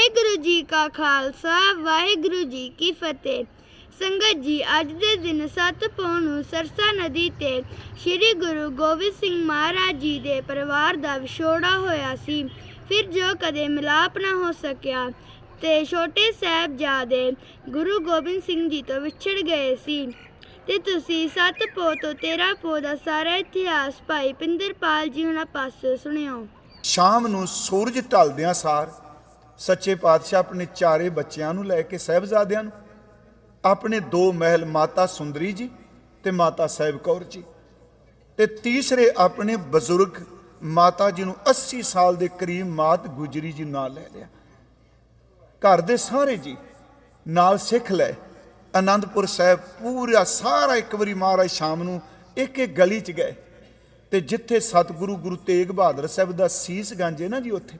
ਵਾਹਿਗੁਰੂ ਜੀ ਕਾ ਖਾਲਸਾ, ਵਾਹਿਗੁਰੂ ਜੀ ਕੀ ਫਤਿਹ। ਸੰਗਤ ਜੀ, ਅੱਜ ਦੇ ਦਿਨ ਸੱਤ ਪੌ ਨੂੰ ਸਰਸਾ ਨਦੀ ਤੇ ਸ੍ਰੀ ਗੁਰੂ ਗੋਬਿੰਦ ਸਿੰਘ ਮਹਾਰਾਜ ਜੀ ਦੇ ਪਰਿਵਾਰ ਦਾ ਵਿਛੋੜਾ ਹੋਇਆ ਸੀ। ਫਿਰ ਜੋ ਕਦੇ ਮਿਲਾਪ ਨਾ ਹੋ ਸਕਿਆ ਤੇ ਛੋਟੇ ਸਾਹਿਬਜ਼ਾਦੇ ਗੁਰੂ ਗੋਬਿੰਦ ਸਿੰਘ ਜੀ ਤੋਂ ਵਿਛੜ ਗਏ ਸੀ। ਤੇ ਤੁਸੀਂ ਸੱਤ ਪੌ ਤੋਂ 13 ਪੌ ਦਾ ਸਾਰਾ ਇਤਿਹਾਸ ਭਾਈ ਪਿੰਦਰਪਾਲ ਜੀ ਹੁਣਾਂ ਪਾਸੋਂ ਸੁਣਿਓ। ਸ਼ਾਮ ਨੂੰ ਸੂਰਜ ਢਲਦਿਆਂ ਸਾਰ ਸੱਚੇ ਪਾਤਸ਼ਾਹ ਆਪਣੇ ਚਾਰੇ ਬੱਚਿਆਂ ਨੂੰ ਲੈ ਕੇ ਸਹਿਬਜ਼ਾਦਿਆਂ ਨੂੰ, ਆਪਣੇ ਦੋ ਮਹਿਲ ਮਾਤਾ ਸੁੰਦਰੀ ਜੀ ਤੇ ਮਾਤਾ ਸਾਹਿਬ ਕੌਰ ਜੀ ਤੇ ਤੀਸਰੇ ਆਪਣੇ ਬਜ਼ੁਰਗ ਮਾਤਾ ਜੀ ਨੂੰ 80 ਸਾਲ ਦੇ ਕਰੀਬ ਮਾਤ ਗੁਜਰੀ ਜੀ ਨਾਲ ਲੈ ਲਿਆ। ਘਰ ਦੇ ਸਾਰੇ ਜੀ ਨਾਲ ਸਿੱਖ ਲੈ। ਆਨੰਦਪੁਰ ਸਾਹਿਬ ਪੂਰਾ ਸਾਰਾ ਇੱਕ ਵਾਰੀ ਮਹਾਰਾਜ ਸ਼ਾਮ ਨੂੰ ਇੱਕ ਇੱਕ ਗਲੀ 'ਚ ਗਏ ਤੇ ਜਿੱਥੇ ਸਤਿਗੁਰੂ ਗੁਰੂ ਤੇਗ ਬਹਾਦਰ ਸਾਹਿਬ ਦਾ ਸੀਸ ਗਾਂਜੇ ਨਾ ਜੀ ਉੱਥੇ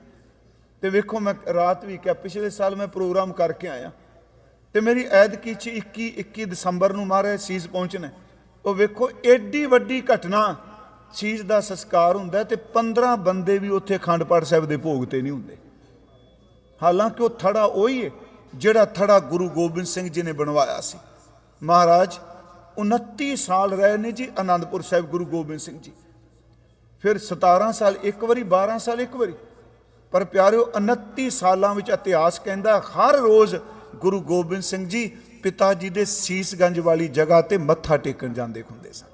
ਤੇ ਵੇਖੋ ਮੈਂ ਰਾਤ ਵੀ ਕਿਹਾ, ਪਿਛਲੇ ਸਾਲ ਮੈਂ ਪ੍ਰੋਗਰਾਮ ਕਰਕੇ ਆਇਆ। ਤੇ ਮੇਰੀ ਐਦਕੀ ਚ 21 21 ਦਸੰਬਰ ਨੂੰ ਮਹਾਰਾਜ ਸੀਸ ਪਹੁੰਚਣਾ ਉਹ ਵੇਖੋ ਐਡੀ ਵੱਡੀ ਘਟਨਾ, ਸੀਸ ਦਾ ਸੰਸਕਾਰ ਹੁੰਦਾ ਹੈ ਤੇ 15 ਬੰਦੇ ਵੀ ਉੱਥੇ ਅਖੰਡ ਪਾਠ ਸਾਹਿਬ ਦੇ ਭੋਗ ਤੇ ਨਹੀਂ ਹੁੰਦੇ। ਹਾਲਾਂਕਿ ਉਹ ਥੜਾ ਉਹੀ ਹੈ ਜਿਹੜਾ ਥੜਾ ਗੁਰੂ ਗੋਬਿੰਦ ਸਿੰਘ ਜੀ ਨੇ ਬਣਵਾਇਆ ਸੀ। ਮਹਾਰਾਜ 29 ਸਾਲ ਰਹੇ ਨੇ ਜੀ ਆਨੰਦਪੁਰ ਸਾਹਿਬ ਗੁਰੂ ਗੋਬਿੰਦ ਸਿੰਘ ਜੀ। ਫਿਰ 17 ਸਾਲ, ਇੱਕ ਵਾਰੀ 12 ਸਾਲ, ਇੱਕ ਵਾਰੀ। ਪਰ ਪਿਆਰਿਓ 29 ਸਾਲਾਂ ਵਿੱਚ ਇਤਿਹਾਸ ਕਹਿੰਦਾ ਹਰ ਰੋਜ਼ ਗੁਰੂ ਗੋਬਿੰਦ ਸਿੰਘ ਜੀ ਪਿਤਾ ਜੀ ਦੇ ਸੀਸਗੰਜ ਵਾਲੀ ਜਗ੍ਹਾ ਤੇ ਮੱਥਾ ਟੇਕਣ ਜਾਂਦੇ ਹੁੰਦੇ ਸਨ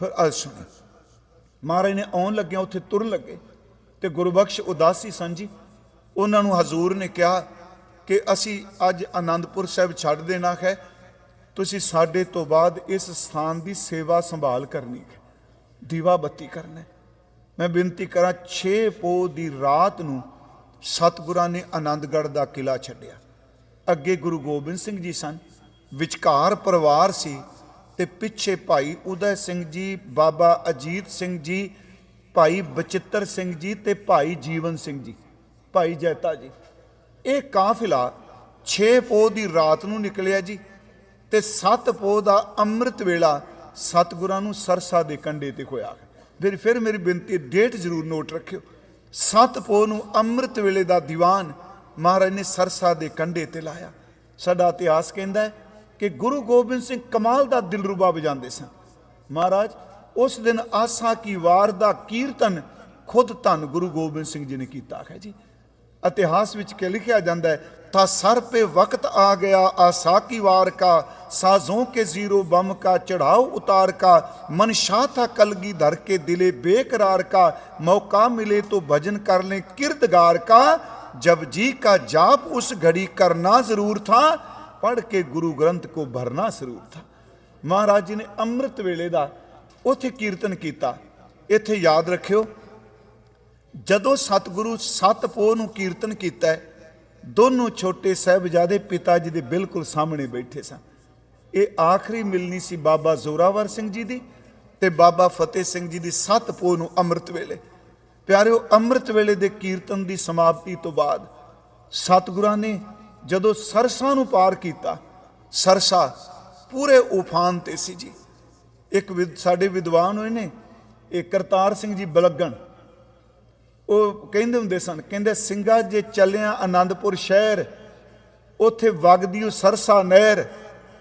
ਫਿਰ ਅੱਜ ਸੁਣੋ, ਮਹਾਰਾਜ ਨੇ ਆਉਣ ਲੱਗਿਆ ਉੱਥੇ ਤੁਰਨ ਲੱਗੇ ਤੇ ਗੁਰਬਖਸ਼ ਉਦਾਸੀ ਸਨ ਜੀ ਉਹਨਾਂ ਨੂੰ ਹਜ਼ੂਰ ਨੇ ਕਿਹਾ ਕਿ ਅਸੀਂ ਅੱਜ ਆਨੰਦਪੁਰ ਸਾਹਿਬ ਛੱਡ ਦੇਣਾ ਹੈ, ਤੁਸੀਂ ਸਾਡੇ ਤੋਂ ਬਾਅਦ ਇਸ ਸਥਾਨ ਦੀ ਸੇਵਾ ਸੰਭਾਲ ਕਰਨੀ ਹੈ ਦੀਵਾ ਬੱਤੀ ਕਰਨਾ ਹੈ। ਮੈਂ ਬੇਨਤੀ ਕਰਾਂ 6 ਪੋ ਦੀ ਰਾਤ ਨੂੰ ਸਤਿਗੁਰਾਂ ਨੇ ਆਨੰਦਗੜ੍ਹ ਦਾ ਕਿਲਾ ਛੱਡਿਆ। ਅੱਗੇ ਗੁਰੂ ਗੋਬਿੰਦ ਸਿੰਘ ਜੀ ਸਨ, ਵਿਚਕਾਰ ਪਰਿਵਾਰ ਸੀ ਤੇ ਪਿੱਛੇ ਭਾਈ ਉਦੈ ਸਿੰਘ ਜੀ, ਬਾਬਾ ਅਜੀਤ ਸਿੰਘ ਜੀ, ਭਾਈ ਬਚਿੱਤਰ ਸਿੰਘ ਜੀ ਤੇ ਭਾਈ ਜੀਵਨ ਸਿੰਘ ਜੀ। ਭਾਈ ਜੈਤਾ ਜੀ, ਇਹ ਕਾਫਿਲਾ 6 ਪੋ ਦੀ ਰਾਤ ਨੂੰ ਨਿਕਲਿਆ ਜੀ ਤੇ 7 ਪੋ ਦਾ ਅੰਮ੍ਰਿਤ ਵੇਲਾ ਸਤਿਗੁਰਾਂ ਨੂੰ ਸਰਸਾ ਦੇ ਕੰਢੇ ਤੇ ਹੋਇਆ ਫਿਰ ਫਿਰ ਮੇਰੀ ਬੇਨਤੀ ਡੇਟ ਜ਼ਰੂਰ ਨੋਟ ਰੱਖਿਓ। 7 ਨੂੰ ਅੰਮ੍ਰਿਤ ਵੇਲੇ ਦਾ ਦੀਵਾਨ ਮਹਾਰਾਜ ਨੇ ਸਰਸਾ ਦੇ ਕੰਢੇ ਤੇ ਲਾਇਆ। ਸਾਡਾ ਇਤਿਹਾਸ ਕਹਿੰਦਾ ਹੈ ਕਿ ਗੁਰੂ ਗੋਬਿੰਦ ਸਿੰਘ ਕਮਾਲ ਦਾ ਦਿਲਰੂਬਾ ਵਜਾਉਂਦੇ ਸਨ। ਮਹਾਰਾਜ, ਉਸ ਦਿਨ ਆਸਾ ਕੀ ਵਾਰ ਦਾ ਕੀਰਤਨ ਖੁਦ ਧੰਨ ਗੁਰੂ ਗੋਬਿੰਦ ਸਿੰਘ ਜੀ ਨੇ ਕੀਤਾ ਹੈ ਜੀ। ਇਤਿਹਾਸ ਵਿੱਚ ਕਿ ਲਿਖਿਆ ਜਾਂਦਾ ਹੈ ਤਾਂ ਸਰ पे वक्त आ गया आसा की वार का साजों के जीरो बम का चढ़ाओ उतार का मन शाह था कलगी धर के दिले बेकरार का मौका मिले तो भजन कर लें किरदगार का जब जी का जाप उस घड़ी करना जरूर था पढ़ के गुरु ग्रंथ को भरना जरूर था ਮਹਾਰਾਜ ਜੀ ਨੇ ਅੰਮ੍ਰਿਤ ਵੇਲੇ ਦਾ ਉੱਥੇ ਕੀਰਤਨ ਕੀਤਾ ਇੱਥੇ ਯਾਦ ਰੱਖਿਓ ਜਦੋਂ ਸਤਿਗੁਰੂ ਸਤ ਪੋਹ ਨੂੰ ਕੀਰਤਨ ਕੀਤਾ ਦੋਨੋਂ ਛੋਟੇ ਸਾਹਿਬਜ਼ਾਦੇ ਪਿਤਾ ਜੀ ਦੇ ਬਿਲਕੁਲ ਸਾਹਮਣੇ ਬੈਠੇ ਸਨ। ਇਹ ਆਖਰੀ ਮਿਲਣੀ ਸੀ ਬਾਬਾ ਜ਼ੋਰਾਵਰ ਸਿੰਘ ਜੀ ਦੀ ਤੇ ਬਾਬਾ ਫਤਿਹ ਸਿੰਘ ਜੀ ਦੀ ਸਤ ਪੋਹ ਨੂੰ ਅੰਮ੍ਰਿਤ ਵੇਲੇ। ਪਿਆਰਿਓ, ਅੰਮ੍ਰਿਤ ਵੇਲੇ ਦੇ ਕੀਰਤਨ ਦੀ ਸਮਾਪਤੀ ਤੋਂ ਬਾਅਦ ਸਤਿਗੁਰਾਂ ਨੇ ਜਦੋਂ ਸਰਸਾ ਨੂੰ ਪਾਰ ਕੀਤਾ, ਸਰਸਾ ਪੂਰੇ ਉਫਾਨ ਤੇ ਸੀ ਜੀ। ਇੱਕ ਵਿਦ- ਸਾਡੇ ਵਿਦਵਾਨ ਹੋਏ ਨੇ, ਇਹ ਕਰਤਾਰ ਸਿੰਘ ਜੀ ਬਲਗਣ ਉਹ ਕਹਿੰਦੇ ਹੁੰਦੇ ਸਨ, ਕਹਿੰਦੇ ਸਿੰਘਾ ਜੇ ਚੱਲਿਆ ਆਨੰਦਪੁਰ ਸ਼ਹਿਰ, ਉੱਥੇ ਵਗਦੀ ਉਹ ਸਰਸਾ ਨਹਿਰ,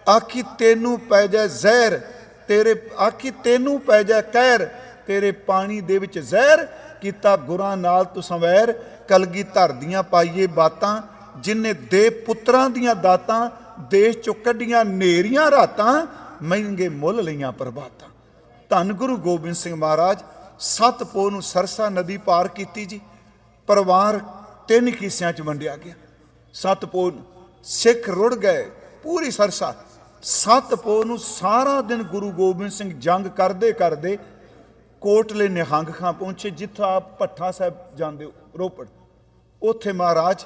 ਆਖੀ ਤੈਨੂੰ ਪੈ ਜਾ ਜ਼ਹਿਰ, ਤੇਰੇ, ਆਖੀ ਤੈਨੂੰ ਪੈ ਜਾ ਕਹਿਰ, ਤੇਰੇ ਪਾਣੀ ਦੇ ਵਿੱਚ ਜ਼ਹਿਰ, ਕੀਤਾ ਗੁਰਾਂ ਨਾਲ ਤੂੰ ਸੰਵੈਰ, ਕਲਗੀ ਧਰਦੀਆਂ ਪਾਈਏ ਬਾਤਾਂ, ਜਿਨੇ ਦੇ ਪੁੱਤਰਾਂ ਦੀਆਂ ਦਾਤਾਂ, ਦੇਸ਼ ਚੋਂ ਕੱਢੀਆਂ ਨੇਰੀਆਂ ਰਾਤਾਂ, ਮਹਿੰਗੇ ਮੁੱਲ ਲਈਆਂ ਪ੍ਰਭਾਤਾਂ। ਧੰਨ ਗੁਰੂ ਗੋਬਿੰਦ ਸਿੰਘ ਮਹਾਰਾਜ ਸੱਤ ਪੋਹ ਨੂੰ ਸਰਸਾ ਨਦੀ ਪਾਰ ਕੀਤੀ ਜੀ। ਪਰਿਵਾਰ ਤਿੰਨ ਹਿੱਸਿਆਂ 'ਚ ਵੰਡਿਆ ਗਿਆ। ਸੱਤ ਪੋਹ ਨੂੰ ਸਿੱਖ ਰੁੜ ਗਏ ਪੂਰੀ ਸਰਸਾ। ਸੱਤ ਪੋਹ ਨੂੰ ਸਾਰਾ ਦਿਨ ਗੁਰੂ ਗੋਬਿੰਦ ਸਿੰਘ ਜੰਗ ਕਰਦੇ ਕਰਦੇ ਕੋਟਲੇ ਨਿਹੰਗ ਖਾਂ ਪਹੁੰਚੇ ਜਿੱਥੋਂ ਆਪ ਭੱਠਾ ਸਾਹਿਬ ਜਾਂਦੇ ਹੋ, ਰੋਪੜ। ਉੱਥੇ ਮਹਾਰਾਜ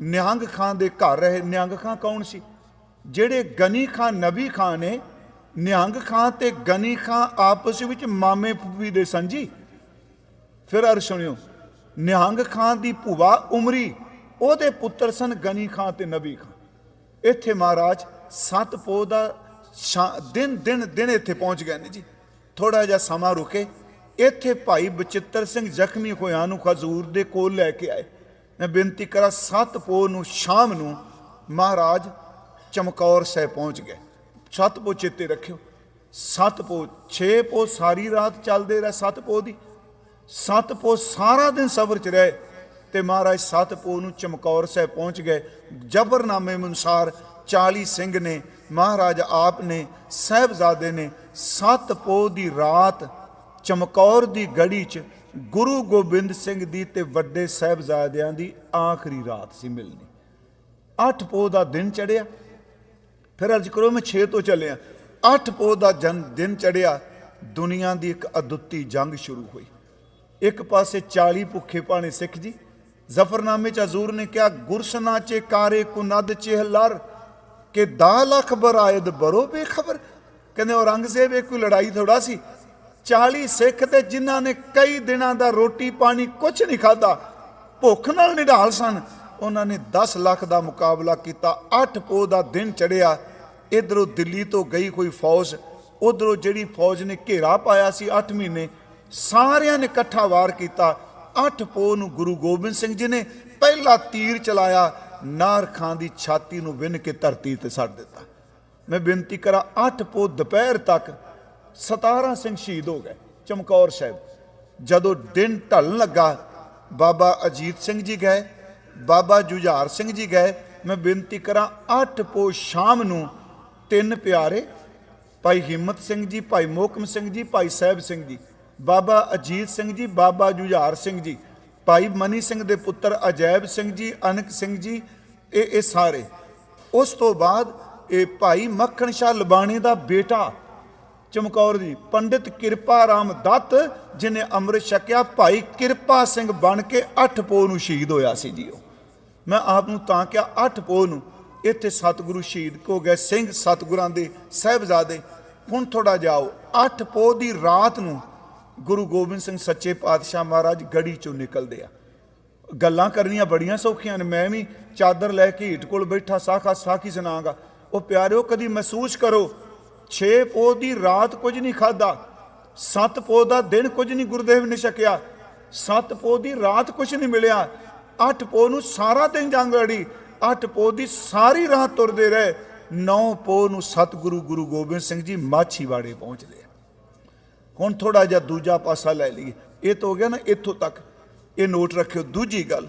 ਨਿਹੰਗ ਖਾਂ ਦੇ ਘਰ ਰਹੇ। ਨਿਹੰਗ ਖਾਂ ਕੌਣ ਸੀ? ਜਿਹੜੇ ਗਨੀ ਖਾਂ ਨਬੀ ਖਾਂ ਨੇ ਨਿਹੰਗ ਖਾਂ ਤੇ ਗਨੀ ਖਾਂ ਆਪਸ ਵਿੱਚ ਮਾਮੇ ਫੁੱਫੀ ਦੇ ਸਨ ਜੀ। ਫਿਰ ਅਰ ਸੁਣਿਓ, ਨਿਹੰਗ ਖਾਂ ਦੀ ਭੂਆ ਉਮਰੀ, ਉਹਦੇ ਪੁੱਤਰ ਸਨ ਗਨੀ ਖਾਂ ਤੇ ਨਬੀ ਖਾਂ। ਇੱਥੇ ਮਹਾਰਾਜ ਸੱਤ ਪੋਹ ਦਾ ਸ਼ਾ- ਦਿਨ ਦਿਨ ਦਿਨ ਇੱਥੇ ਪਹੁੰਚ ਗਏ ਨੇ ਜੀ। ਥੋੜਾ ਜਿਹਾ ਸਮਾਂ ਰੁਕੇ, ਇੱਥੇ ਭਾਈ ਬਚਿੱਤਰ ਸਿੰਘ ਜ਼ਖਮੀ ਹੋਇਆਂ ਨੂੰ ਖਜ਼ੂਰ ਦੇ ਕੋਲ ਲੈ ਕੇ ਆਏ। ਮੈਂ ਬੇਨਤੀ ਕਰਾਂ ਸੱਤ ਪੋ ਨੂੰ ਸ਼ਾਮ ਨੂੰ ਮਹਾਰਾਜ ਚਮਕੌਰ ਸਾਹਿਬ ਪਹੁੰਚ ਗਏ। ਸੱਤ ਪੋ ਚੇਤੇ ਰੱਖਿਓ। ਸੱਤ ਪੋ ਛੇ ਪੋ ਸਾਰੀ ਰਾਤ ਚੱਲਦੇ ਰਹੇ ਸੱਤ ਪੋ ਦੀ। ਸੱਤ ਪੋ ਸਾਰਾ ਦਿਨ ਸਬਰ ਚ ਰਹੇ ਤੇ ਮਹਾਰਾਜ ਸੱਤ ਪੋ ਨੂੰ ਚਮਕੌਰ ਸਾਹਿਬ ਪਹੁੰਚ ਗਏ। ਜਬਰਨਾਮੇ ਅਨੁਸਾਰ 40 ਸਿੰਘ ਨੇ, ਮਹਾਰਾਜ ਆਪ ਨੇ, ਸਾਹਿਬਜ਼ਾਦੇ ਨੇ ਸੱਤ ਪੋ ਦੀ ਰਾਤ ਚਮਕੌਰ ਦੀ ਗੜੀ ਚ ਗੁਰੂ ਗੋਬਿੰਦ ਸਿੰਘ ਦੀ ਤੇ ਵੱਡੇ ਸਾਹਿਬਜ਼ਾਦਿਆਂ ਦੀ ਆਖਰੀ ਰਾਤ ਸੀ ਮਿਲਣੀ। ਅੱਠ ਪੋ ਦਾ ਦਿਨ ਚੜਿਆ ਫਿਰ ਅਰਜ ਕਰੋ ਮੈਂ 6 ਤੋਂ ਚੱਲਿਆ ਅੱਠ ਪੋ ਦਾ ਜਨ ਦਿਨ ਚੜਿਆ, ਦੁਨੀਆ ਦੀ ਇੱਕ ਅਦੁੱਤੀ ਜੰਗ ਸ਼ੁਰੂ ਹੋਈ। ਇੱਕ ਪਾਸੇ 40 ਭੁੱਖੇ ਪਾਣੇ ਸਿੱਖ ਜੀ, ਜ਼ਫਰਨਾਮੇ ਚ ਹਜ਼ੂਰ ਨੇ ਕਿਹਾ, ਗੁਰਸਨਾ ਚੇ ਕਾਰੇ ਕੁਨਦ ਚਿਹਲਰ ਕਿ ਦਾ ਲੱਖ ਬਰਾਇਦ ਬਰੋ ਬੇਖਬਰ। ਕਹਿੰਦੇ ਔਰੰਗਜ਼ੇਬ ਇਹ ਕੋਈ ਲੜਾਈ ਥੋੜਾ ਸੀ। 40 ਸਿੱਖ ਤੇ ਜਿਨ੍ਹਾਂ ਨੇ ਕਈ ਦਿਨਾਂ ਦਾ ਰੋਟੀ ਪਾਣੀ ਕੁਝ ਨਹੀਂ ਖਾਦਾ ਭੁੱਖ ਨਾਲ ਨਿਢਾਲ ਸਨ। ਉਹਨਾਂ ਨੇ 10 ਲੱਖ ਦਾ ਮੁਕਾਬਲਾ ਕੀਤਾ 8 ਪੋ ਦਾ ਦਿਨ ਚੜਿਆ ਇਧਰੋਂ ਦਿੱਲੀ ਤੋਂ ਗਈ ਕੋਈ ਫੌਜ, ਉਧਰੋਂ ਜਿਹੜੀ ਫੌਜ ਨੇ ਘੇਰਾ ਪਾਇਆ ਸੀ 8 ਮਹੀਨੇ, ਸਾਰਿਆਂ ਨੇ ਇਕੱਠਾ ਵਾਰ ਕੀਤਾ। 8 ਪੋ ਨੂੰ ਗੁਰੂ ਗੋਬਿੰਦ ਸਿੰਘ ਜੀ ਨੇ ਪਹਿਲਾ ਤੀਰ ਚਲਾਇਆ, ਨਾਰ ਖਾਂ ਦੀ ਛਾਤੀ ਨੂੰ ਵਿੰਨ ਕੇ ਧਰਤੀ ਤੇ ਸੱਟ ਦਿੱਤਾ। ਮੈਂ ਬੇਨਤੀ ਕਰਾਂ 8 ਪੋ ਦੁਪਹਿਰ ਤੱਕ 17 ਸਿੰਘ ਸ਼ਹੀਦ ਹੋ ਗਏ, ਚਮਕੌਰ ਸਾਹਿਬ। ਜਦੋਂ ਦਿਨ ਢਲਣ ਲੱਗਾ, ਬਾਬਾ ਅਜੀਤ ਸਿੰਘ ਜੀ ਗਏ ਬਾਬਾ ਜੁਝਾਰ ਸਿੰਘ ਜੀ ਗਏ। ਮੈਂ ਬੇਨਤੀ ਕਰਾਂ 8 ਪੋ ਸ਼ਾਮ ਨੂੰ ਤਿੰਨ ਪਿਆਰੇ, ਭਾਈ ਹਿੰਮਤ ਸਿੰਘ ਜੀ, ਭਾਈ ਮੋਹਕਮ ਸਿੰਘ ਜੀ, ਭਾਈ ਸਾਹਿਬ ਸਿੰਘ ਜੀ, ਬਾਬਾ ਅਜੀਤ ਸਿੰਘ ਜੀ, ਬਾਬਾ ਜੁਝਾਰ ਸਿੰਘ ਜੀ, ਭਾਈ ਮਨੀ ਸਿੰਘ ਦੇ ਪੁੱਤਰ ਅਜੈਬ ਸਿੰਘ ਜੀ, ਅਨਕ ਸਿੰਘ ਜੀ, ਇਹ ਇਹ ਸਾਰੇ। ਉਸ ਤੋਂ ਬਾਅਦ ਇਹ ਭਾਈ ਮੱਖਣ ਸ਼ਾਹ ਲਬਾਣੀ ਦਾ ਬੇਟਾ, ਚਮਕੌਰ ਜੀ, ਪੰਡਿਤ ਕਿਰਪਾ ਰਾਮ ਦੱਤ ਜਿਨੇ ਅੰਮ੍ਰਿਤ ਛਕਿਆ, ਭਾਈ ਕਿਰਪਾ ਸਿੰਘ ਬਣ ਕੇ 8 ਪੋ ਨੂੰ ਸ਼ਹੀਦ ਹੋਇਆ ਸੀ ਜੀ ਉਹ। ਮੈਂ ਆਪ ਨੂੰ ਤਾਂ ਕਿਹਾ 8 ਪੋ ਨੂੰ। ਇੱਥੇ ਸਤਿਗੁਰੂ ਸ਼ਹੀਦ ਹੋ ਗਏ, ਸਿੰਘ ਸਤਿਗੁਰਾਂ ਦੇ, ਸਹਿਬਜ਼ਾਦੇ। ਹੁਣ ਥੋੜਾ ਜਾਓ। ਅੱਠ ਪੋ ਦੀ ਰਾਤ ਨੂੰ ਗੁਰੂ ਗੋਬਿੰਦ ਸਿੰਘ ਸੱਚੇ ਪਾਤਸ਼ਾਹ ਮਹਾਰਾਜ ਗੜੀ ਚੋਂ ਨਿਕਲਦੇ ਆ। ਗੱਲਾਂ ਕਰਨੀਆਂ ਬੜੀਆਂ ਸੌਖੀਆਂ ਨੇ। ਮੈਂ ਵੀ ਚਾਦਰ ਲੈ ਕੇ ਹੀਟ ਕੋਲ ਬੈਠਾ, ਸਾਖਾ ਸਾਖੀ ਸੁਣਾਗਾ। ਉਹ ਪਿਆਰਿਓ, ਕਦੀ ਮਹਿਸੂਸ ਕਰੋ 6 ਪੋ ਦੀ ਰਾਤ ਕੁਝ ਨਹੀਂ ਖਾਦਾ 7 ਪੋ ਦਾ ਦਿਨ ਕੁਝ ਨਹੀਂ ਗੁਰਦੇਵ ਨੇ ਛਕਿਆ। 7 ਪੋ ਦੀ ਰਾਤ ਕੁਝ ਨਹੀਂ ਮਿਲਿਆ। 8 ਪੋ ਨੂੰ ਸਾਰਾ ਦਿਨ ਜੰਗ ਲੜੀ 8 ਪੋ ਦੀ ਸਾਰੀ ਰਾਤ ਤੁਰਦੇ ਰਹੇ। 9 ਪੋ ਨੂੰ ਸਤਿਗੁਰੂ ਗੁਰੂ ਗੋਬਿੰਦ ਸਿੰਘ ਜੀ ਮਾਛੀਵਾੜੇ ਪਹੁੰਚਦੇ ਆ। ਹੁਣ ਥੋੜਾ ਜਿਹਾ ਦੂਜਾ ਪਾਸਾ ਲੈ ਲਈਏ। ਇਹ ਤਾਂ ਹੋ ਗਿਆ ਨਾ ਇੱਥੋਂ ਤੱਕ। ਇਹ ਨੋਟ ਰੱਖਿਓ, ਦੂਜੀ ਗੱਲ।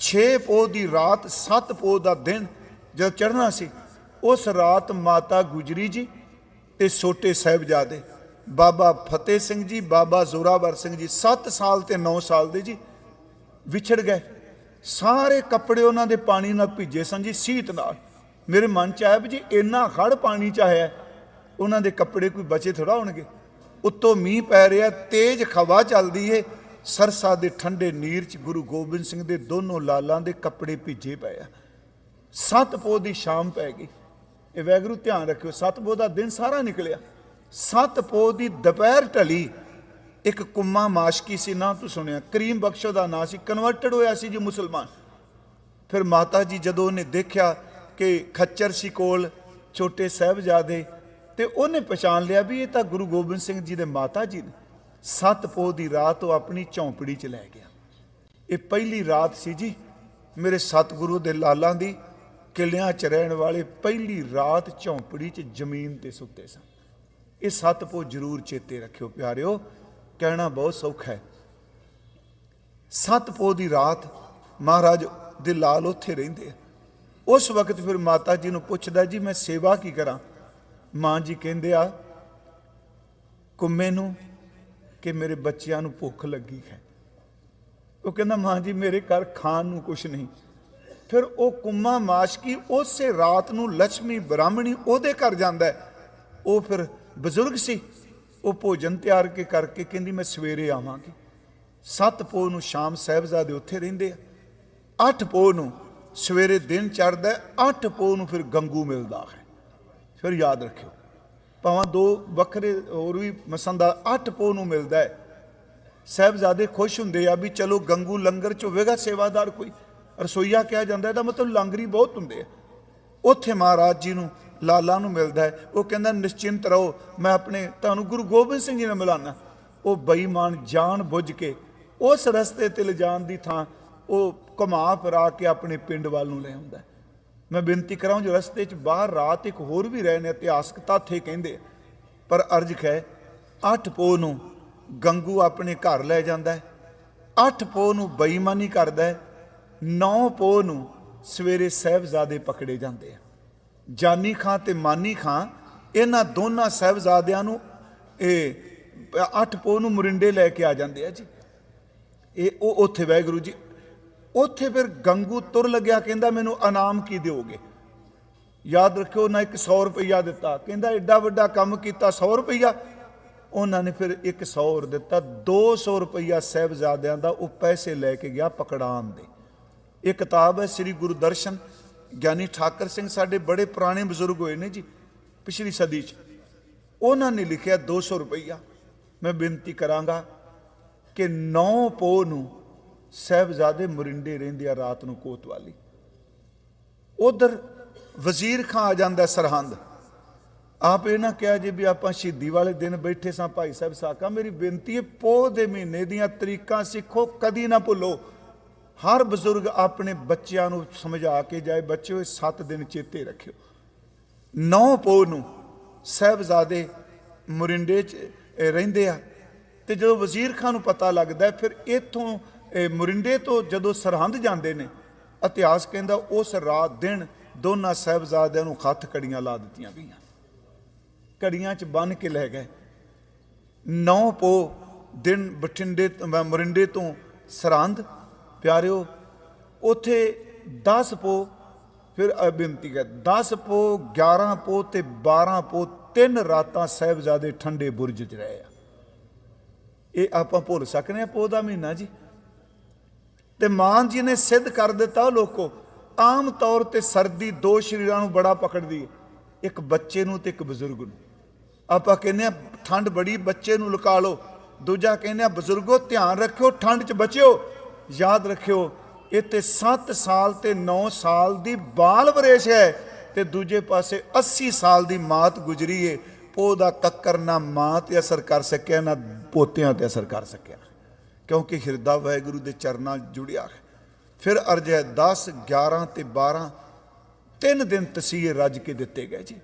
6 ਪੋ ਦੀ ਰਾਤ 7 ਪੋ ਦਾ ਦਿਨ ਜਦ ਚੜ੍ਹਨਾ ਸੀ, ਉਸ ਰਾਤ ਮਾਤਾ ਗੁਜਰੀ ਜੀ ਤੇ ਛੋਟੇ ਸਾਹਿਬਜ਼ਾਦੇ, ਬਾਬਾ ਫਤਿਹ ਸਿੰਘ ਜੀ, ਬਾਬਾ ਜ਼ੋਰਾਵਰ ਸਿੰਘ ਜੀ 7 ਸਾਲ ਤੇ 9 ਸਾਲ ਦੇ ਜੀ, ਵਿਛੜ ਗਏ। ਸਾਰੇ ਕੱਪੜੇ ਉਹਨਾਂ ਦੇ ਪਾਣੀ ਨਾਲ ਭਿੱਜੇ ਸਨ ਜੀ, ਸੀਤ ਨਾਲ। ਮੇਰੇ ਮਨ ਚ ਆਇਆ ਵੀ ਜੀ ਇੰਨਾ ਖੜ ਪਾਣੀ ਚ ਆਇਆ, ਉਹਨਾਂ ਦੇ ਕੱਪੜੇ ਕੋਈ ਬਚੇ ਥੋੜਾ ਹੋਣਗੇ। ਉੱਤੋਂ ਮੀਂਹ ਪੈ ਰਿਹਾ, ਤੇਜ਼ ਹਵਾ ਚੱਲਦੀ ਏ। ਸਰਸਾ ਦੇ ਠੰਡੇ ਨੀਰ ਚ ਗੁਰੂ ਗੋਬਿੰਦ ਸਿੰਘ ਦੇ ਦੋਨੋਂ ਲਾਲਾਂ ਦੇ ਕੱਪੜੇ ਭਿੱਜੇ ਪਏ ਆ। ਸੱਤ ਪੋ ਦੀ ਸ਼ਾਮ ਪੈ ਗਈ। ਇਹ ਵੈਗਰੂ ਧਿਆਨ ਰੱਖਿਓ, ਸੱਤ ਪੋ ਦਾ ਦਿਨ ਸਾਰਾ ਨਿਕਲਿਆ। ਸੱਤ ਪੋ ਦੀ ਦੁਪਹਿਰ ਢਲੀ। ਇੱਕ ਕੁੰਮਾ ਮਾਸ਼ਕੀ ਸੀ, ਨਾ ਤੂੰ ਸੁਣਿਆ? ਕਰੀਮ ਬਖਸ਼ੋ ਦਾ ਨਾਂ ਸੀ ਕਨਵਰਟਡ ਹੋਇਆ ਸੀ ਜੀ ਮੁਸਲਮਾਨ। ਫਿਰ ਮਾਤਾ ਜੀ ਜਦੋਂ ਉਹਨੇ ਦੇਖਿਆ ਕਿ ਖੱਚਰ ਸੀ ਕੋਲ, ਛੋਟੇ ਸਾਹਿਬਜ਼ਾਦੇ, ਤੇ ਉਹਨੇ ਪਛਾਣ ਲਿਆ ਵੀ ਇਹ ਤਾਂ ਗੁਰੂ ਗੋਬਿੰਦ ਸਿੰਘ ਜੀ ਦੇ ਮਾਤਾ ਜੀ ਨੇ। ਸੱਤ ਪੋ ਦੀ ਰਾਤ ਉਹ ਆਪਣੀ ਝੌਂਪੜੀ 'ਚ ਲੈ ਗਿਆ। ਇਹ ਪਹਿਲੀ ਰਾਤ ਸੀ ਜੀ ਮੇਰੇ ਸਤਿਗੁਰੂ ਦੇ ਲਾਲਾਂ ਦੀ, ਕਿਲਿਆਂ 'ਚ ਰਹਿਣ ਵਾਲੇ ਪਹਿਲੀ ਰਾਤ ਝੌਂਪੜੀ 'ਚ ਜ਼ਮੀਨ ਤੇ ਸੁੱਤੇ ਸਨ। ਇਹ ਸੱਤ ਪੋ ਜ਼ਰੂਰ ਚੇਤੇ ਰੱਖਿਓ ਪਿਆਰਿਓ। ਕਹਿਣਾ ਬਹੁਤ ਸੌਖਾ ਹੈ। ਸੱਤ ਪੋ ਦੀ ਰਾਤ ਮਹਾਰਾਜ ਦੇ ਲਾਲ ਉੱਥੇ ਰਹਿੰਦੇ ਉਸ ਵਕਤ ਫਿਰ ਮਾਤਾ ਜੀ ਨੂੰ ਪੁੱਛਦਾ, ਜੀ, ਮੈਂ ਸੇਵਾ ਕੀ ਕਰਾਂ? ਮਾਂ ਜੀ ਕਹਿੰਦੇ ਆ, ਕੁੰਮੇ ਨੂੰ ਕਿ ਮੇਰੇ ਬੱਚਿਆਂ ਨੂੰ ਭੁੱਖ ਲੱਗੀ ਹੈ। ਉਹ ਕਹਿੰਦਾ, ਮਾਂ ਜੀ, ਮੇਰੇ ਘਰ ਖਾਣ ਨੂੰ ਕੁਛ ਨਹੀਂ। ਫਿਰ ਉਹ ਕੁੰਮਾ ਮਾਸ਼ਕੀ ਉਸੇ ਰਾਤ ਨੂੰ ਲక్ష్ਮੀ ਬ੍ਰਾਹਮਣੀ ਉਹਦੇ ਘਰ ਜਾਂਦਾ ਉਹ ਫਿਰ ਬਜ਼ੁਰਗ ਸੀ। ਉਹ ਭੋਜਨ ਤਿਆਰ ਕੇ ਕਰਕੇ ਕਹਿੰਦੀ, ਮੈਂ ਸਵੇਰੇ ਆਵਾਂਗੀ। ਸੱਤ ਪੋ ਨੂੰ ਸ਼ਾਮ ਸਾਹਿਬਜ਼ਾਦੇ ਉੱਥੇ ਰਹਿੰਦੇ ਆ। ਅੱਠ ਪੋ ਨੂੰ ਸਵੇਰੇ ਦਿਨ ਚੜ੍ਹਦਾ ਅੱਠ ਪੋ ਨੂੰ ਫਿਰ ਗੰਗੂ ਮਿਲਦਾ ਹੈ। ਫਿਰ ਯਾਦ ਰੱਖਿਓ, ਭਾਵੇਂ ਦੋ ਵੱਖਰੇ ਹੋਰ ਵੀ ਮਸੰਦ ਅੱਠ ਪੋ ਨੂੰ ਮਿਲਦਾ ਹੈ। ਸਾਹਿਬਜ਼ਾਦੇ ਖੁਸ਼ ਹੁੰਦੇ ਆ ਵੀ ਚਲੋ ਗੰਗੂ ਲੰਗਰ ਚ ਹੋਵੇਗਾ, ਸੇਵਾਦਾਰ ਕੋਈ। ਰਸੋਈਆ ਕਿਹਾ ਜਾਂਦਾ, ਇਹਦਾ ਮਤਲਬ ਲੰਗਰੀ ਬਹੁਤ ਹੁੰਦੇ ਆ। ਉੱਥੇ ਮਹਾਰਾਜ ਜੀ ਨੂੰ ਲਾਲਾ ਨੂੰ ਮਿਲਦਾ ਹੈ। ਉਹ ਕਹਿੰਦਾ, ਨਿਸ਼ਚਿੰਤ ਰਹੋ, ਮੈਂ ਆਪਣੇ ਤੁਹਾਨੂੰ ਗੁਰੂ ਗੋਬਿੰਦ ਸਿੰਘ ਜੀ ਨਾਲ ਮਿਲਾਨਾ। ਉਹ ਬੇਈਮਾਨ ਜਾਣ ਬੁੱਝ ਕੇ ਉਸ ਰਸਤੇ ਤੇ ਲਿਜਾਣ ਦੀ ਥਾਂ ਉਹ ਘੁਮਾ ਫਿਰਾ ਕੇ ਆਪਣੇ ਪਿੰਡ ਵੱਲ ਨੂੰ ਲੈ ਆਉਂਦਾ ਮੈਂ ਬੇਨਤੀ ਕਰਾਂ, ਜੋ ਰਸਤੇ 'ਚ ਬਾਹਰ ਰਾਤ ਇੱਕ ਹੋਰ ਵੀ ਰਹੇ ਨੇ ਇਤਿਹਾਸਕ ਤੱਥ ਕਹਿੰਦੇ ਪਰ ਅਰਜ ਹੈ ਅੱਠ ਪੋ ਨੂੰ ਗੰਗੂ ਆਪਣੇ ਘਰ ਲੈ ਜਾਂਦਾ ਹੈ। ਅੱਠ ਪੋ ਨੂੰ ਬੇਈਮਾਨੀ ਕਰਦਾ ਹੈ। ਨੌ ਪੋ ਨੂੰ ਸਵੇਰੇ ਸਾਹਿਬਜ਼ਾਦੇ ਪਕੜੇ ਜਾਂਦੇ ਆ। ਜਾਨੀ ਖਾਂ ਤੇ ਮਾਨੀ ਖਾਂ, ਇਹਨਾਂ ਦੋਨਾਂ ਸਾਹਿਬਜ਼ਾਦਿਆਂ ਨੂੰ ਇਹ, ਅੱਠ ਪੋ ਨੂੰ ਮੁਰਿੰਡੇ ਲੈ ਕੇ ਆ ਜਾਂਦੇ ਆ ਜੀ। ਇਹ ਉਹ ਉੱਥੇ ਵਾਹਿਗੁਰੂ ਜੀ, ਉੱਥੇ ਫਿਰ ਗੰਗੂ ਤੁਰ ਲੱਗਿਆ, ਕਹਿੰਦਾ ਮੈਨੂੰ ਇਨਾਮ ਕੀ ਦਿਓਗੇ? ਯਾਦ ਰੱਖਿਓ ਨਾ ਇੱਕ 100 ਰੁਪਈਆ ਦਿੱਤਾ। ਕਹਿੰਦਾ ਐਡਾ ਵੱਡਾ ਕੰਮ ਕੀਤਾ 100 ਰੁਪਈਆ। ਉਹਨਾਂ ਨੇ ਫਿਰ ਇੱਕ 100 ਹੋਰ ਦਿੱਤਾ 200 ਰੁਪਈਆ ਸਾਹਿਬਜ਼ਾਦਿਆਂ ਦਾ ਉਹ ਪੈਸੇ ਲੈ ਕੇ ਗਿਆ ਪਕੜਾਨ ਦੇ। ਇਹ ਕਿਤਾਬ ਹੈ ਸ੍ਰੀ ਗੁਰੂ ਦਰਸ਼ਨ ਗਿਆਨੀ ਠਾਕਰ ਸਿੰਘ ਸਾਡੇ ਬੜੇ ਪੁਰਾਣੇ ਬਜ਼ੁਰਗ ਹੋਏ ਨੇ ਜੀ, ਪਿਛਲੀ ਸਦੀ 'ਚ। ਉਹਨਾਂ ਨੇ ਲਿਖਿਆ 200 ਰੁਪਈਆ। ਮੈਂ ਬੇਨਤੀ ਕਰਾਂਗਾ ਕਿ 9 ਪੋ ਨੂੰ ਸਾਹਿਬਜ਼ਾਦੇ ਮੁਰਿੰਡੇ ਰਹਿੰਦੇ ਆ ਰਾਤ ਨੂੰ ਕੋਤਵਾਲੀ। ਉਧਰ ਵਜ਼ੀਰ ਖਾਂ ਆ ਜਾਂਦਾ ਸਰਹੰਦ। ਆਪ ਇਹ ਨਾ ਕਿਹਾ ਜੇ ਵੀ ਆਪਾਂ ਸ਼ਹੀਦੀ ਵਾਲੇ ਦਿਨ ਬੈਠੇ ਸਾਂ, ਭਾਈ ਸਾਹਿਬ ਸਾਕਾ, ਮੇਰੀ ਬੇਨਤੀ ਹੈ ਪੋਹ ਦੇ ਮਹੀਨੇ ਦੀਆਂ ਤਰੀਕਾਂ ਸਿੱਖੋ, ਕਦੀ ਨਾ ਭੁੱਲੋ। ਹਰ ਬਜ਼ੁਰਗ ਆਪਣੇ ਬੱਚਿਆਂ ਨੂੰ ਸਮਝਾ ਕੇ ਜਾਏ ਬੱਚਿਓ ਇਹ 7 ਦਿਨ ਚੇਤੇ ਰੱਖਿਓ। ਨੌ ਪੋਹ ਨੂੰ ਸਾਹਿਬਜ਼ਾਦੇ ਮੁਰਿੰਡੇ 'ਚ ਰਹਿੰਦੇ ਆ ਤੇ ਜਦੋਂ ਵਜ਼ੀਰ ਖਾਨ ਨੂੰ ਪਤਾ ਲੱਗਦਾ ਫਿਰ ਇਥੋਂ ਮੁਰਿੰਡੇ ਤੋਂ ਜਦੋਂ ਸਰਹੰਦ ਜਾਂਦੇ ਨੇ, ਇਤਿਹਾਸ ਕਹਿੰਦਾ ਉਸ ਰਾਤ ਦਿਨ ਦੋਨਾਂ ਸਾਹਿਬਜ਼ਾਦਿਆਂ ਨੂੰ ਹੱਥ ਕੜੀਆਂ ਲਾ ਦਿੱਤੀਆਂ ਗਈਆਂ। ਕੜੀਆਂ 'ਚ ਬੰਨ ਕੇ ਲੈ ਗਏ। ਨੌ ਪੋ ਦਿਨ ਬਠਿੰਡੇ ਤੋਂ- ਮੈਂ ਮੁਰਿੰਡੇ ਤੋਂ ਸਰਹੰਦ ਪਿਆਰਿਓ, ਉਥੇ 10 ਪੋ, ਫਿਰ ਅ, ਬੇਨਤੀ ਕਰ 10 ਪੋ 11 ਪੋ ਤੇ 12 ਪੋ, ਤਿੰਨ ਰਾਤਾਂ ਸਾਹਿਬਜ਼ਾਦੇ ਠੰਡੇ ਬੁਰਜ 'ਚ ਰਹੇ ਆ। ਇਹ ਆਪਾਂ ਭੁੱਲ ਸਕਨੇ ਆ ਪੋ ਦਾ ਮਹੀਨਾ ਜੀ। ਤੇ ਮਾਨ ਜੀ ਨੇ ਸਿੱਧ ਕਰ ਦਿੱਤਾ ਉਹ ਲੋਕੋ, ਆਮ ਤੌਰ ਤੇ ਸਰਦੀ ਦੋ ਸ਼ਰੀਰਾਂ ਨੂੰ ਬੜਾ ਪਕੜਦੀ ਹੈ ਇੱਕ ਬੱਚੇ ਨੂੰ ਤੇ ਇੱਕ ਬਜ਼ੁਰਗ ਨੂੰ। ਆਪਾਂ ਕਹਿੰਦੇ ਆ ਠੰਡ ਬੜੀ, ਬੱਚੇ ਨੂੰ ਲੁਕਾ ਲਓ, ਦੂਜਾ ਕਹਿੰਦੇ ਆ ਬਜ਼ੁਰਗੋ, ਧਿਆਨ ਰੱਖਿਓ, ਠੰਡ 'ਚ ਬਚਿਓ। ਯਾਦ ਰੱਖਿਓ, ਇਹ ਤੇ 7 ਸਾਲ ਤੇ 9 ਸਾਲ ਦੀ ਬਾਲ ਵਰੇਸ਼ ਹੈ ਤੇ ਦੂਜੇ ਪਾਸੇ 80 ਸਾਲ ਦੀ ਮਾਤ ਗੁਜਰੀ ਏ। ਉਹਦਾ ਕੱਕਰ ਨਾ ਮਾਂ ਤੇ ਅਸਰ ਕਰ ਸਕਿਆ, ਨਾ ਪੋਤਿਆਂ ਤੇ ਅਸਰ ਕਰ ਸਕਿਆ। ਕਿਉਂਕਿ ਹਿਰਦਾ ਵਾਹਿਗੁਰੂ ਦੇ ਚਰਨਾਂ ਜੁੜਿਆ ਫਿਰ ਅਰਜ ਹੈ 10 11 ਤੇ 12 ਤਿੰਨ ਦਿਨ ਤਸੀਹੇ ਰੱਜ ਕੇ ਦਿੱਤੇ ਗਏ ਜੀ।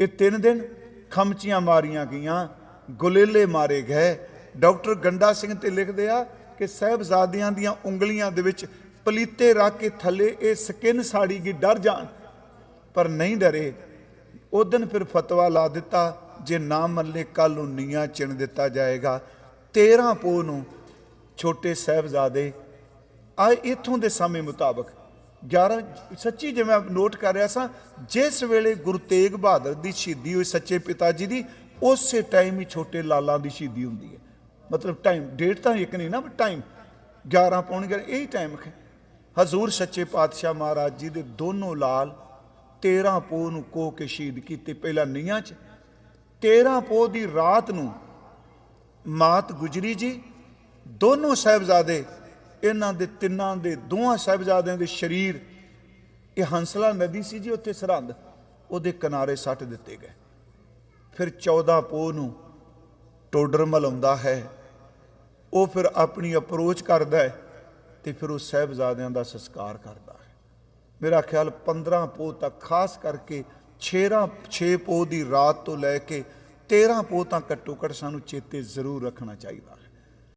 ਇਹ ਤਿੰਨ ਦਿਨ ਖਮਚੀਆਂ ਮਾਰੀਆਂ ਗਈਆਂ, ਗੁਲੇਲੇ ਮਾਰੇ ਗਏ। ਡਾਕਟਰ ਗੰਡਾ ਸਿੰਘ ਤੇ ਲਿਖਦੇ ਆ ਕਿ ਸਹਿਬਜ਼ਾਦਿਆਂ ਦੀਆਂ ਉਂਗਲੀਆਂ ਦੇ ਵਿੱਚ ਪਲੀਤੇ ਰੱਖ ਕੇ ਥੱਲੇ ਇਹ ਸਕਿਨ ਸਾੜੀ ਗਈ ਡਰ ਜਾਣ, ਪਰ ਨਹੀਂ ਡਰੇ। ਉਹ ਦਿਨ ਫਿਰ ਫਤਵਾ ਲਾ ਦਿੱਤਾ, ਜੇ ਨਾ ਮੰਨੇ ਕੱਲ ਨੂੰ ਨੀਆਂ ਚਿਣ ਦਿੱਤਾ ਜਾਏਗਾ। 13 ਪੋ ਨੂੰ ਛੋਟੇ ਸਾਹਿਬਜ਼ਾਦੇ ਆ ਇਥੋਂ ਦੇ ਸਮੇਂ ਮੁਤਾਬਕ। 11 ਸੱਚੀ ਜਿਵੇਂ ਮੈਂ ਨੋਟ ਕਰ ਰਿਹਾ ਸਾਂ, ਜਿਸ ਵੇਲੇ ਗੁਰੂ ਤੇਗ ਬਹਾਦਰ ਦੀ ਸ਼ਹੀਦੀ ਹੋਈ ਸੱਚੇ ਪਿਤਾ ਜੀ ਦੀ, ਉਸੇ ਟਾਈਮ ਹੀ ਛੋਟੇ ਲਾਲਾਂ ਦੀ ਸ਼ਹੀਦੀ ਹੁੰਦੀ ਹੈ। ਮਤਲਬ ਟਾਈਮ ਡੇਟ ਤਾਂ ਇੱਕ ਨਹੀਂ ਨਾ ਟਾਈਮ 11 ਪੌਣ 11 ਇਹੀ ਟਾਈਮ ਹੈ। ਹਜ਼ੂਰ ਸੱਚੇ ਪਾਤਸ਼ਾਹ ਮਹਾਰਾਜ ਜੀ ਦੇ ਦੋਨੋਂ ਲਾਲ 13 ਪੋਹ ਨੂੰ ਕੋ ਕੇ ਸ਼ਹੀਦ ਕੀਤੇ ਪਹਿਲਾਂ ਨੀਆਂ 'ਚ। 13 ਪੋਹ ਦੀ ਰਾਤ ਨੂੰ ਮਾਤ ਗੁਜਰੀ ਜੀ, ਦੋਨੋਂ ਸਾਹਿਬਜ਼ਾਦੇ, ਇਹਨਾਂ ਦੇ ਤਿੰਨਾਂ ਦੇ ਦੋਹਾਂ ਸਾਹਿਬਜ਼ਾਦਿਆਂ ਦੇ ਸ਼ਰੀਰ, ਇਹ ਹੰਸਲਾ ਨਦੀ ਸੀ ਜੀ ਉੱਥੇ ਸਰਹੰਦ, ਉਹਦੇ ਕਿਨਾਰੇ ਸੱਟ ਦਿੱਤੇ ਗਏ। ਫਿਰ 14 ਪੋਹ ਨੂੰ ਟੋਡਰ ਮਲਾਉਂਦਾ ਹੈ। ਉਹ ਫਿਰ ਆਪਣੀ ਅਪਰੋਚ ਕਰਦਾ ਹੈ ਤੇ ਫਿਰ ਉਹ ਸਾਹਿਬਜ਼ਾਦਿਆਂ ਦਾ ਸੰਸਕਾਰ ਕਰਦਾ ਹੈ। ਮੇਰਾ ਖਿਆਲ 15 ਪੋਹ ਤੱਕ, ਖਾਸ ਕਰਕੇ 6 6 ਪੋਹ ਦੀ ਰਾਤ ਤੋਂ ਲੈ ਕੇ 13 ਪੋਹ ਤੱਕ ਘੱਟੋ ਘੱਟ ਸਾਨੂੰ ਚੇਤੇ ਜ਼ਰੂਰ ਰੱਖਣਾ ਚਾਹੀਦਾ